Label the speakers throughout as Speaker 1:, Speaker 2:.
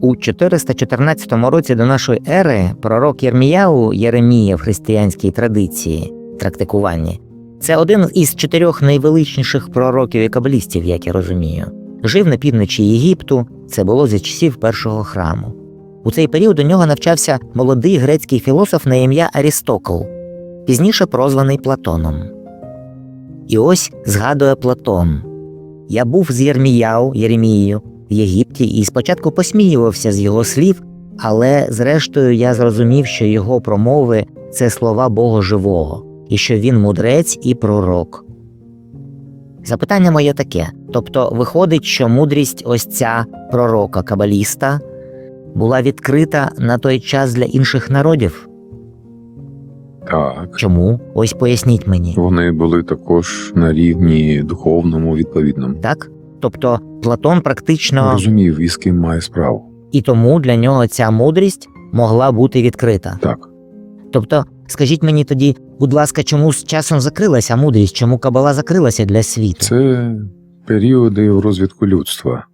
Speaker 1: У 414 році до нашої ери пророк Єрміяу Єремія в християнській традиції трактикуванні це один із чотирьох найвеличніших пророків і кабалістів, як я розумію. Жив на півночі Єгипту, це було за часів першого храму. У цей період у нього навчався молодий грецький філософ на ім'я Арістокл, пізніше прозваний Платоном. І ось згадує Платон. Я був з Єрміяу, Єремією, в Єгипті і спочатку посміювався з його слів, але зрештою я зрозумів, що його промови це слова Бога живого, і що він мудрець і пророк. Запитання моє таке: тобто, виходить, що мудрість ось ця пророка кабаліста була відкрита на той час для інших народів?
Speaker 2: Так,
Speaker 1: Чому? Ось поясніть мені.
Speaker 2: вони були також на рівні духовному відповідному.
Speaker 1: Так? Тобто Платон практично
Speaker 2: Розумів, із ким має справу.
Speaker 1: і тому для нього ця мудрість могла бути відкрита.
Speaker 2: Так,
Speaker 1: Тобто, скажіть мені тоді, будь ласка, чому з часом закрилася мудрість, чому кабала закрилася для світу?
Speaker 2: це періоди в розвитку людства,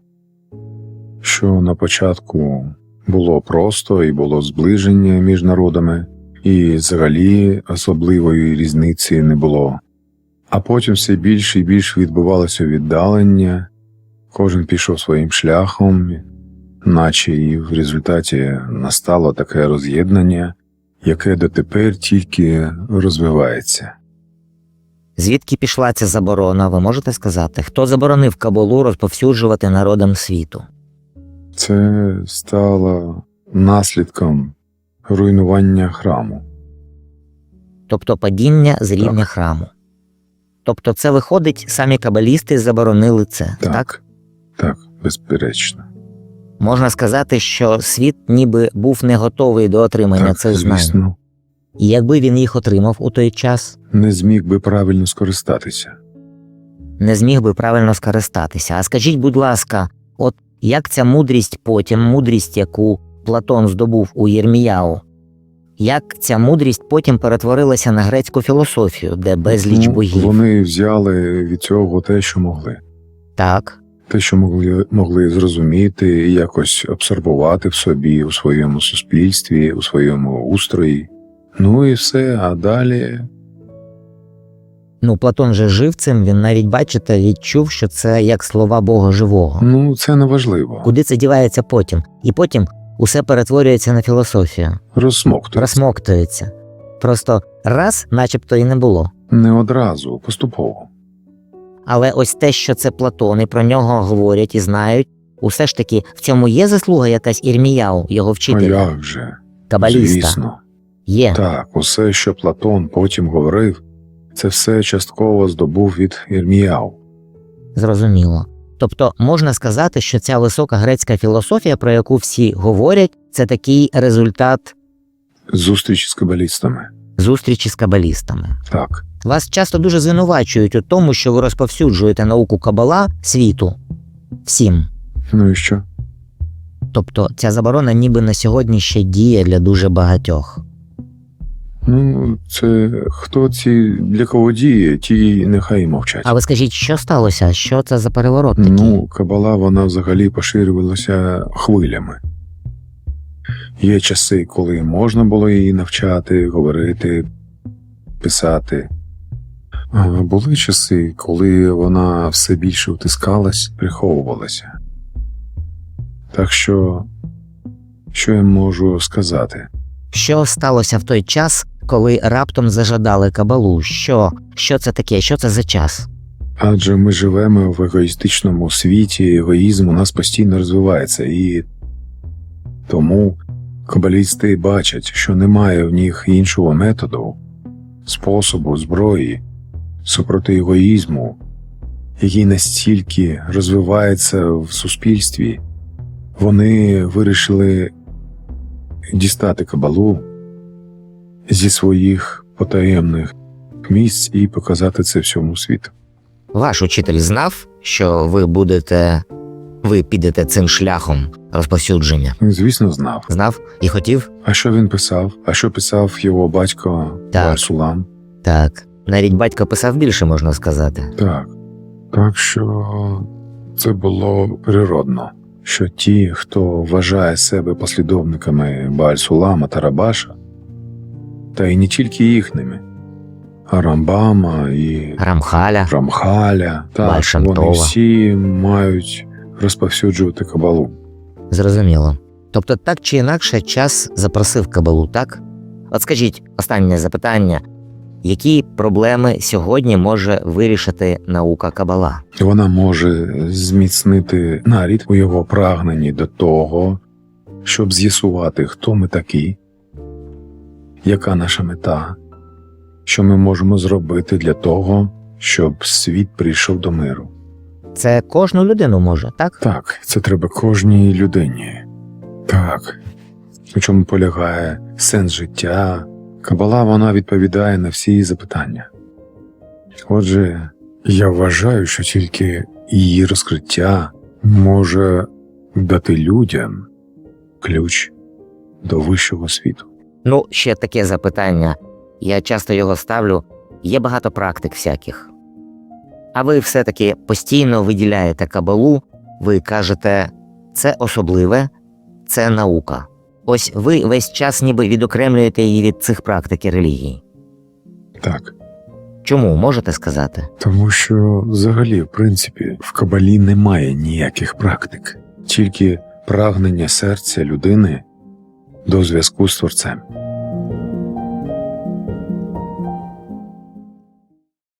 Speaker 2: що на початку було просто і було зближення між народами, і взагалі особливої різниці не було. А потім все більше і більше відбувалося віддалення, кожен пішов своїм шляхом, наче і в результаті настало таке роз'єднання, яке дотепер тільки розвивається.
Speaker 1: Звідки пішла ця заборона? Ви можете сказати, хто заборонив кабалу розповсюджувати народам світу?
Speaker 2: Це стало наслідком руйнування храму.
Speaker 1: Тобто падіння з рівня
Speaker 2: Так.
Speaker 1: храму. Тобто, це виходить, самі кабалісти заборонили це, так?
Speaker 2: Так, так, безперечно.
Speaker 1: Можна сказати, що світ ніби був не готовий до отримання
Speaker 2: так,
Speaker 1: цих знань.
Speaker 2: звісно,
Speaker 1: І якби він їх отримав у той час,
Speaker 2: не зміг би правильно скористатися.
Speaker 1: не зміг би правильно скористатися. А скажіть, будь ласка, от як ця мудрість потім, мудрість, яку Платон здобув у Єрміяу, як ця мудрість потім перетворилася на грецьку філософію, де безліч
Speaker 2: Ну,
Speaker 1: богів?
Speaker 2: Вони взяли від цього те, що могли,
Speaker 1: Так,
Speaker 2: те, що могли, могли зрозуміти якось абсорбувати в собі, у своєму суспільстві, у своєму устрої. Ну і все, а далі
Speaker 1: ну Платон же жив цим, він навіть, бачите, відчув, що це як слова Бога живого.
Speaker 2: ну це не важливо.
Speaker 1: Куди це дівається потім? І потім усе перетворюється на філософію,
Speaker 2: Розсмоктується.
Speaker 1: розсмоктується. Просто раз, начебто, і не було.
Speaker 2: Не одразу, поступово.
Speaker 1: Але ось те, що це Платон, і про нього говорять і знають, усе ж таки в цьому є заслуга якась Ірміяу, його
Speaker 2: А
Speaker 1: вчителя,
Speaker 2: як же?
Speaker 1: кабаліста.
Speaker 2: Звісно.
Speaker 1: Є.
Speaker 2: Так, усе, що Платон потім говорив, це все частково здобув від Ірміяу.
Speaker 1: Зрозуміло. Тобто можна сказати, що ця висока грецька філософія, про яку всі говорять, це такий результат
Speaker 2: Зустріч з кабалістами.
Speaker 1: зустрічі з кабалістами.
Speaker 2: Так,
Speaker 1: Вас часто дуже звинувачують у тому, що ви розповсюджуєте науку кабала світу всім.
Speaker 2: ну і що?
Speaker 1: Тобто ця заборона ніби на сьогодні ще діє для дуже багатьох.
Speaker 2: Ну, це хто ці для кого діє, ті нехай і мовчать.
Speaker 1: А ви скажіть, що сталося? Що це за переворот такий?
Speaker 2: Ну, кабала вона взагалі поширювалася хвилями. Є часи, коли можна було її навчати, говорити, писати. А були часи, коли вона все більше втискалась, приховувалася. Так що, що я можу сказати?
Speaker 1: Що сталося в той час, коли раптом зажадали кабалу? Що? Що це таке? Що це за час?
Speaker 2: Адже ми живемо в егоїстичному світі, егоїзм у нас постійно розвивається, і тому кабалісти бачать, що немає в них іншого методу, способу, зброї супроти егоїзму, який настільки розвивається в суспільстві, вони вирішили дістати кабалу зі своїх потаємних місць і показати це всьому світу.
Speaker 1: Ваш учитель знав, що ви будете. ви підете цим шляхом розповсюдження?
Speaker 2: Він, звісно, знав.
Speaker 1: Знав і хотів?
Speaker 2: А що він писав? А що писав його батько
Speaker 1: Так. Так. Навіть батько писав більше, можна сказати.
Speaker 2: Так. Так що це було природно, що ті, хто вважає себе послідовниками Бааль-Сулама та Рабаша, та й не тільки їхніми, а Рамбама і
Speaker 1: Рамхаля.
Speaker 2: Рамхаля, так, вони всі мають розповсюджувати кабалу.
Speaker 1: Зрозуміло. Тобто, так чи інакше, час запросив кабалу, так? От скажіть, останнє запитання: які проблеми сьогодні може вирішити наука кабала?
Speaker 2: Вона може зміцнити нарід у його прагненні до того, щоб з'ясувати, хто ми такі, яка наша мета, що ми можемо зробити для того, щоб світ прийшов до миру.
Speaker 1: Це кожну людину може, так?
Speaker 2: Так, це треба кожній людині. Так. У чому полягає сенс життя. Кабала вона відповідає на всі запитання. Отже, я вважаю, що тільки її розкриття може дати людям ключ до вищого світу.
Speaker 1: Ну, ще таке запитання. Я часто його ставлю. Є багато практик всяких. А ви все-таки постійно виділяєте кабалу, ви кажете, це особливе, це наука. Ось ви весь час ніби відокремлюєте її від цих практик і релігій.
Speaker 2: Так.
Speaker 1: Чому можете сказати?
Speaker 2: Тому що взагалі, в принципі, в кабалі немає ніяких практик, тільки прагнення серця людини до зв'язку з творцем.